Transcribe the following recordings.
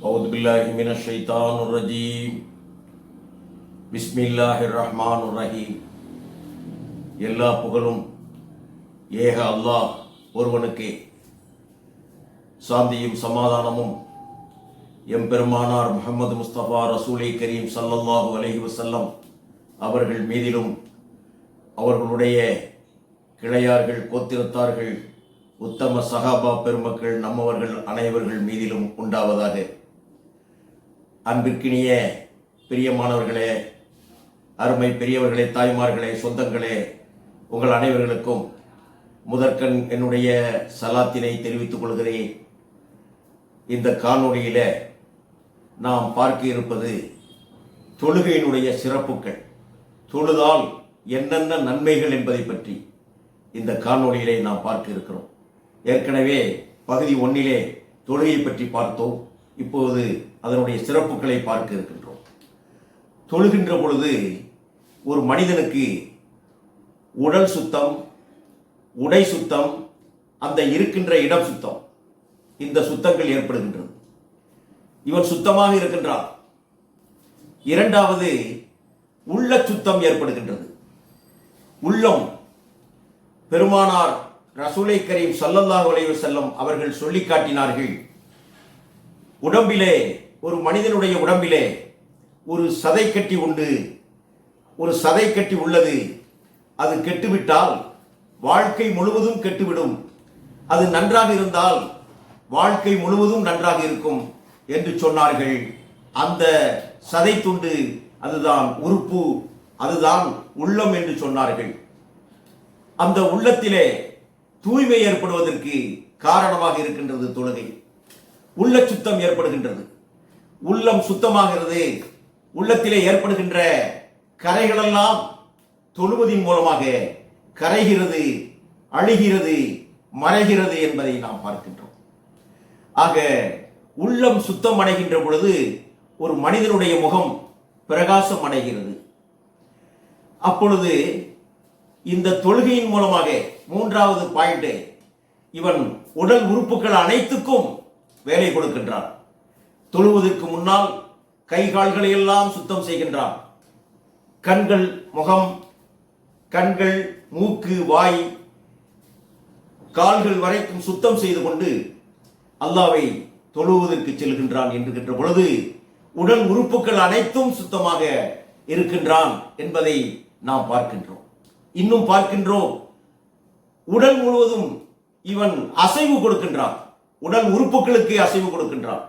أعوذ بالله من الشيطان الرجيم بسم الله الرحمن الرحيم எல்லா புகழும் ஏக அல்லாஹ் ஒருவனுக்கே சாந்தியும் சமாதானமும் எம்பெருமானார் முஹம்மது முஸ்தபா ரசூலை கரீம் ஸல்லல்லாஹு அலைஹி வஸல்லம் அவர்கள் மீதிலும் அவர்களுடைய கிளையார்கள் கோத்திரத்தார்கள் உத்தம சகாபா பெருமக்கள் நம்மவர்கள் அனைவர்கள் மீதிலும் உண்டாவதாக அன்பிற்கினிய பிரியமானவர்களே அருமை பெரியவர்களே தாய்மார்களே சொந்தங்களே உங்கள் அனைவர்களுக்கும் முதற்கண் என்னுடைய சலாத்தினை தெரிவித்துக் கொள்கிறேன். இந்த காணொளியில நாம் பார்க்க இருப்பது தொழுகையினுடைய சிறப்புகள் தொழுதால் என்னென்ன நன்மைகள் என்பதை பற்றி இந்த காணொளியிலே நாம் பார்க்க இருக்கிறோம். ஏற்கனவே பகுதி ஒன்னிலே தொழுகையை பற்றி பார்த்தோம். இப்போது அதனுடைய சிறப்புகளை பார்க்க இருக்கின்றோம். தொழுகின்ற பொழுது ஒரு மனிதனுக்கு உடல் சுத்தம் உடை சுத்தம் அந்த இருக்கின்ற இடம் சுத்தம் இந்த சுத்தங்கள் ஏற்படுகின்றது. இவன் சுத்தமாக இருக்கின்றான். இரண்டாவது உள்ள சுத்தம் ஏற்படுகின்றது. உள்ளம் பெருமானார் ரசூலை கரீம் சல்லல்லாஹ் அலைஹி அவர்கள் சொல்லி காட்டினார்கள். உடம்பிலே ஒரு மனிதனுடைய உடம்பிலே ஒரு சதை கட்டி உண்டு. ஒரு சதை கட்டி உள்ளது. அது கெட்டுவிட்டால் வாழ்க்கை முழுவதும் கெட்டுவிடும். அது நன்றாக இருந்தால் வாழ்க்கை முழுவதும் நன்றாக இருக்கும் என்று சொன்னார்கள். அந்த சதை துண்டு அதுதான் உறுப்பு அதுதான் உள்ளம் என்று சொன்னார்கள். அந்த உள்ளத்திலே தூய்மை ஏற்படுவதற்கு காரணமாக இருக்கின்றது தொழுகை. உள்ள சுத்தம் ஏற்படுகின்றது. உள்ளம் சுத்தமாகிறது உள்ளத்திலே ஏற்படுகின்ற கரைகளெல்லாம் தொழுவதின் மூலமாக கரைகிறது அழுகிறது மறைகிறது என்பதை நாம் பார்க்கின்றோம். ஆக உள்ளம் சுத்தம் அடைகின்ற பொழுது ஒரு மனிதனுடைய முகம் பிரகாசம் அடைகிறது. அப்பொழுது இந்த தொழுகையின் மூலமாக மூன்றாவது பாயிண்ட் இவன் உடல் உறுப்புகள் அனைத்துக்கும் வேலை கொடுக்கின்றான். தொழுவதற்கு முன்னால் கை கால்களை எல்லாம் சுத்தம் செய்கின்றான். கண்கள் முகம் கண்கள் மூக்கு வாய் கால்கள் வரைக்கும் சுத்தம் செய்து கொண்டு அல்லாவை தொழுவதற்கு செல்கின்றான் என்கின்ற பொழுது உடல் உறுப்புகள் அனைத்தும் சுத்தமாக இருக்கின்றான் என்பதை நாம் பார்க்கின்றோம். இன்னும் பார்க்கின்றோம். உடல் முழுவதும் இவன் அசைவு கொடுக்கின்றான். உடல் உறுப்புகளுக்கு அசைவு கொடுக்கின்றான்.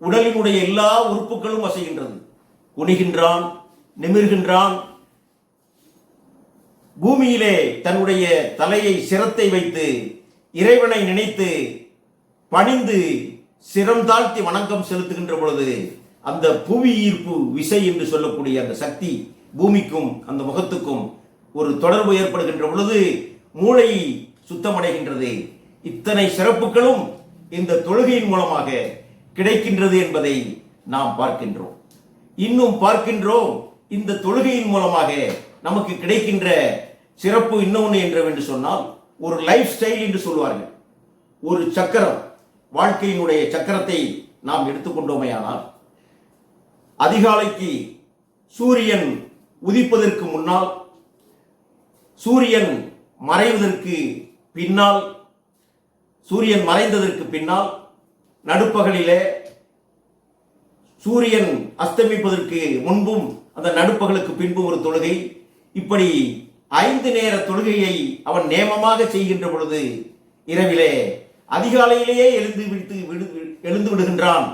உடலினுடைய எல்லா உறுப்புகளும் அசைகின்றது. குனிகின்றான் நிமிர்கின்றான். பூமியிலே தன்னுடைய தலையை சிரத்தை வைத்து இறைவனை நினைத்து பணிந்து சிரம் தாழ்த்தி வணக்கம் செலுத்துகின்ற பொழுது அந்த புவி ஈர்ப்பு விசை என்று சொல்லக்கூடிய அந்த சக்தி பூமிக்கும் அந்த முகத்துக்கும் ஒரு தொடர்பு ஏற்படுகின்ற பொழுது மூளை சுத்தமடைகின்றது. இத்தனை சிறப்புகளும் இந்த தொழுகையின் மூலமாக கிடைக்கின்றது என்பதை நாம் பார்க்கின்றோம். இன்னும் பார்க்கின்றோம் இந்த தொழுகையின் மூலமாக நமக்கு கிடைக்கின்ற சிறப்பு இன்னொன்று என்று சொன்னால் ஒரு லைஃப் ஸ்டைல் என்று சொல்வார்கள் ஒரு சக்கரம் வாழ்க்கையினுடைய சக்கரத்தை நாம் எடுத்துக்கொண்டோமேயானால் அதிகாலைக்கு சூரியன் உதிப்பதற்கு முன்னால் சூரியன் மறைவதற்கு பின்னால் சூரியன் மறைந்ததற்கு பின்னால் நடுப்பகலிலே சூரியன் அஸ்தமிப்பதற்கு முன்பும் அந்த நடுப்பகலுக்கு பின்பும் ஒரு தொழுகை. இப்படி ஐந்து நேர தொழுகையை அவன் நேமமாக செய்கின்ற பொழுது இரவிலே அதிகாலையிலேயே எழுந்து விடுத்து விடு எழுந்து விடுகின்றான்.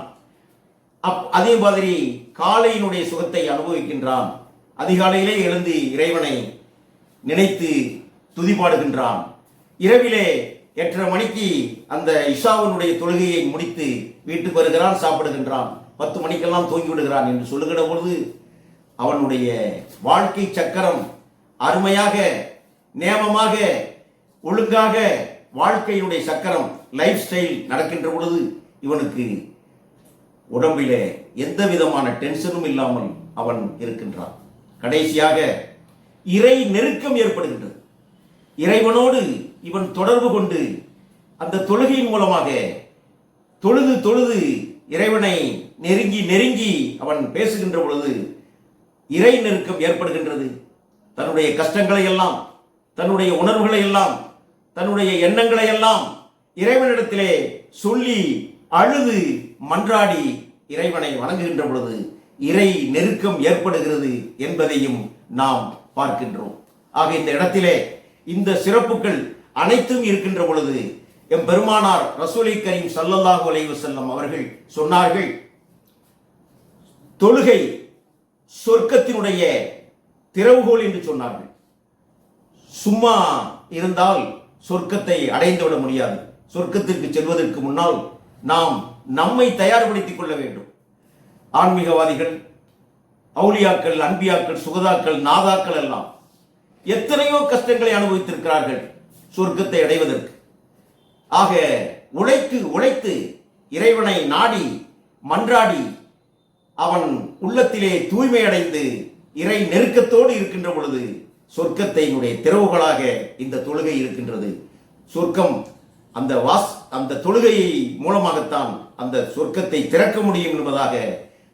அப் அதே மாதிரி காலையினுடைய சுகத்தை அனுபவிக்கின்றான். அதிகாலையிலே எழுந்து இறைவனை நினைத்து துதிபாடுகின்றான். இரவிலே எட்டரை மணிக்கு அந்த இஷாவினுடைய தொழுகையை முடித்து வீட்டுக்கு வருகிறான் சாப்பிடுகின்றான். பத்து மணிக்கெல்லாம் தூங்கி விடுகிறான் என்று சொல்லுகிற பொழுது அவனுடைய வாழ்க்கை சக்கரம் அருமையாக நேமமாக ஒழுங்காக வாழ்க்கையினுடைய சக்கரம் லைஃப் ஸ்டைல் நடக்கின்ற பொழுது இவனுக்கு உடம்பில் எந்த விதமான டென்ஷனும் இல்லாமல் அவன் இருக்கின்றான். கடைசியாக இறை நெருக்கம் ஏற்படுகின்றது. இறைவனோடு இவன் தொடர்பு கொண்டு அந்த தொழுகையின் மூலமாக தொழுது தொழுது இறைவனை நெருங்கி நெருங்கி அவன் பேசுகின்ற பொழுது இறை நெருக்கம் ஏற்படுகின்றது. தன்னுடைய கஷ்டங்களை எல்லாம் தன்னுடைய உணர்வுகளை எல்லாம் தன்னுடைய எண்ணங்களை எல்லாம் இறைவனிடத்திலே சொல்லி அழுது மன்றாடி இறைவனை வணங்குகின்ற பொழுது இறை நெருக்கம் ஏற்படுகிறது என்பதையும் நாம் பார்க்கின்றோம். ஆக இந்த இடத்திலே இந்த சிறப்புகள் அனைத்தும் இருக்கின்ற பொழுது எம் பெருமானார் ரசூலை கரீம் சல்லல்லாஹு அலைவு செல்லம் அவர்கள் சொன்னார்கள் தொழுகை சொர்க்கத்தினுடைய திறவுகோல் என்று சொன்னார்கள். சும்மா இருந்தால் சொர்க்கத்தை அடைந்துவிட முடியாது. சொர்க்கத்திற்கு செல்வதற்கு முன்னால் நாம் நம்மை தயார்படுத்திக் கொள்ள வேண்டும். ஆன்மீகவாதிகள் அவுளியாக்கள் அன்பியாக்கள் சுகதாக்கள் நாதாக்கள் எல்லாம் எத்தனையோ கஷ்டங்களை அனுபவித்திருக்கிறார்கள். சொர்க்கத்தை அடைவதற்கு. ஆக உழைத்து உழைத்து இறைவனை நாடி மன்றாடி அவன் உள்ளத்திலே தூய்மை அடைந்து இறை நெருக்கத்தோடு இருக்கின்ற பொழுது சொர்க்கத்தினுடைய திறவுகளாக இந்த தொழுகை இருக்கின்றது. சொர்க்கம் அந்த வாஸ் அந்த தொழுகையை மூலமாகத்தான் அந்த சொர்க்கத்தை திறக்க முடியும் என்பதாக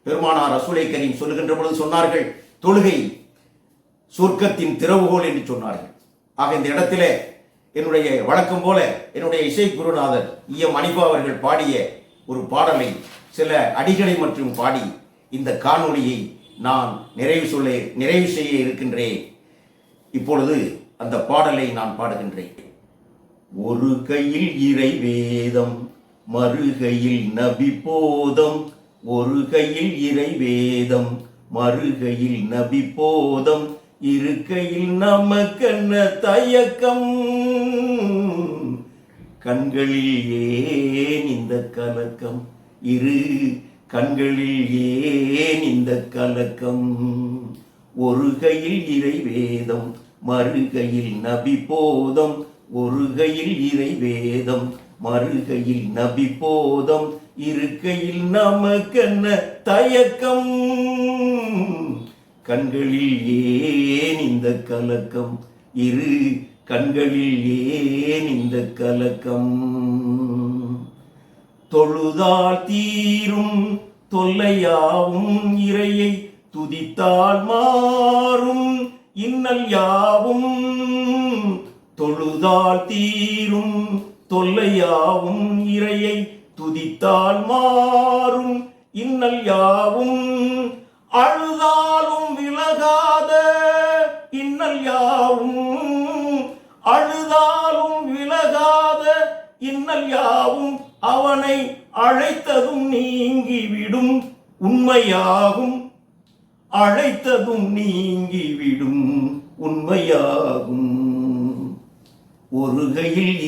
பெருமானார் ரசூலை கரீம் சொல்லுகின்ற பொழுது சொன்னார்கள். தொழுகை சொர்க்கத்தின் திறவுகோல் என்று சொன்னார்கள். ஆக இந்த இடத்திலே என்னுடைய வழக்கம் போல என்னுடைய இசை குருநாதர் எம். அனிபா அவர்கள் பாடிய ஒரு பாடலை சில அடிகளை மற்றும் பாடி இந்த காணொளியை நான் நிறைவு சொல்ல நிறைவு செய்ய இருக்கின்றேன். இப்பொழுது அந்த பாடலை நான் பாடுகின்றேன். ஒரு கையில் இறை வேதம் மறுகையில் நபி போதம் ஒரு கையில் இறை வேதம் மறுகையில் நபி போதம் இருக்கையில் நமக்கென்ன தயக்கம்? கண்களில் ஏன் இந்த கலக்கம்? இரு கண்களில் ஏன் இந்த கலக்கம்? ஒரு கையில் இறைவேதம் மறுகையில் நபி போதம். ஒரு கையில் இறை வேதம் மறுகையில் நபி போதம். இருக்கையில் நமக்கென்ன தயக்கம்? கண்களில் ஏன் இந்த கலக்கம்? இரு கண்களில் ஏன் இந்த கலக்கம்? தொழுதால் தீரும் தொல்லையாவும் இறையை துதித்தால் மாறும் இன்னல் யாவும். தொழுதால் தீரும் தொல்லையாவும் இறையை துதித்தால் மாறும் இன்னல் யாவும். அழுதாலும் விலகாத இன்னல் யாவும். யாவும் அவனை அழைத்ததும் நீங்கிவிடும். உண்மையாகும். அழைத்ததும் நீங்கிவிடும். உண்மையாகும். ஒரு கையில்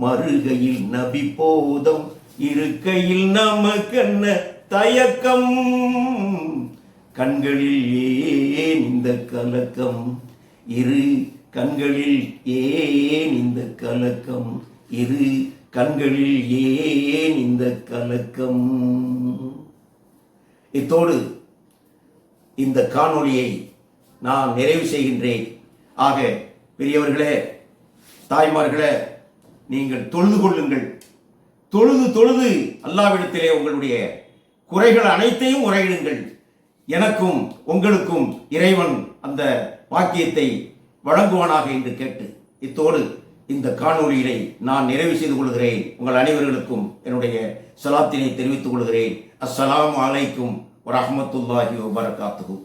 மறுகையில் நபி போதம் இருக்கையில் நமக்கென்ன தயக்கம்? கண்களில் ஏன் இந்த கலக்கம்? இரு கண்களில் ஏன் இந்த கலக்கம்? இரு கண்களில் ஏன் இந்த கலக்கம்? இத்தோடு இந்த காணொளியை நான் நிறைவு செய்கின்றேன். ஆக பெரியவர்களே தாய்மார்களே நீங்கள் தொழுது கொள்ளுங்கள். தொழுது தொழுது அல்லாவிடத்திலே உங்களுடைய குறைகள் அனைத்தையும் உரையிடுங்கள். எனக்கும் உங்களுக்கும் இறைவன் அந்த வாக்கியத்தை வழங்குவானாக என்று கேட்டு இத்தோடு இந்த காணொளியினை நான் நிறைவு செய்து கொள்கிறேன். உங்கள் அனைவர்களுக்கும் என்னுடைய சலாத்தினை தெரிவித்துக் கொள்கிறேன். அஸ்ஸலாமு அலைக்கும் வரஹ்மத்துல்லாஹி வபரகாத்துஹு.